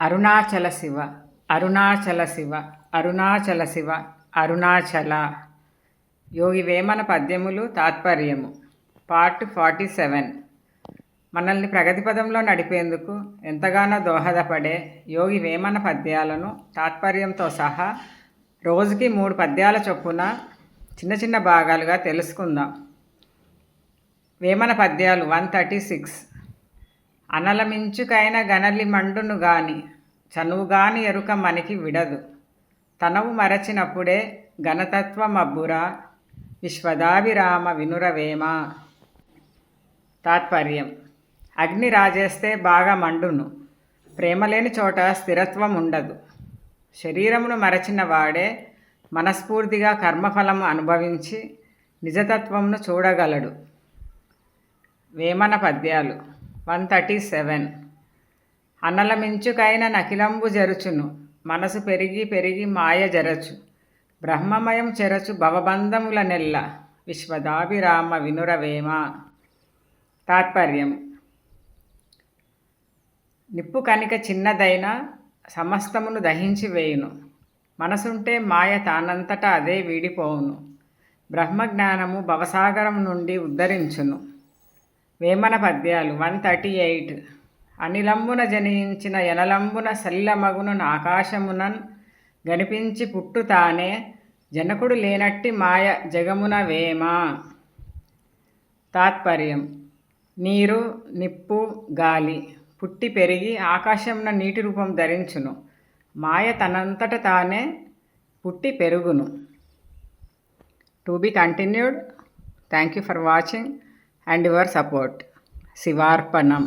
అరుణాచల శివ అరుణాచల శివ అరుణాచల శివ అరుణాచల. యోగి వేమన పద్యములు తాత్పర్యము. Part forty seven. మనల్ని ప్రగతి పదంలో నడిపేందుకు ఎంతగానో దోహదపడే యోగి వేమన పద్యాలను తాత్పర్యంతో సహా రోజుకి మూడు పద్యాల చొప్పున చిన్న చిన్న భాగాలుగా తెలుసుకుందాం. వేమన పద్యాలు వన్ థర్టీ సిక్స్. అనలమించుకైన గనలి మండును గాని చనువుగాని ఎరుక మనకి విడదు. తనవు మరచినప్పుడే ఘనతత్వమబ్బురా విశ్వదాభిరామ వినురవేమ. తాత్పర్యం. అగ్ని రాజేస్తే బాగా మండును. ప్రేమ లేని చోట స్థిరత్వం ఉండదు శరీరమును మరచిన వాడే మనస్ఫూర్తిగా కర్మఫలము అనుభవించి నిజతత్వమును చూడగలడు. వేమన పద్యాలు. One thirty seven. అనలమించుకైన నకిలంబు జరుచును. మనసు పెరిగి పెరిగి మాయ జరచు. బ్రహ్మమయం చెరచు భవబంధముల నెల్ల. విశ్వదాభిరామ వినురవేమ. తాత్పర్యం. నిప్పు కనిక చిన్నదైనా సమస్తమును దహించి వేయును. మనసుంటే మాయ తానంతటా అదే వీడిపోవును. బ్రహ్మజ్ఞానము భవసాగరం నుండి ఉద్ధరించును. వేమన పద్యాలు వన్ థర్టీ ఎయిట్. అనిలంబున జనించిన ఎనలంబున సల్లమగును ఆకాశమునన్ గనిపించి పుట్టుతానే జనకుడు లేనట్టి మాయ జగమున వేమ. తాత్పర్యం. నీరు నిప్పు గాలి పుట్టి పెరిగి ఆకాశమున నీటి రూపం ధరించును. మాయ తనంతట తానే పుట్టి పెరుగును. To be continued. Thank you for watching. And your support శివార్పణం.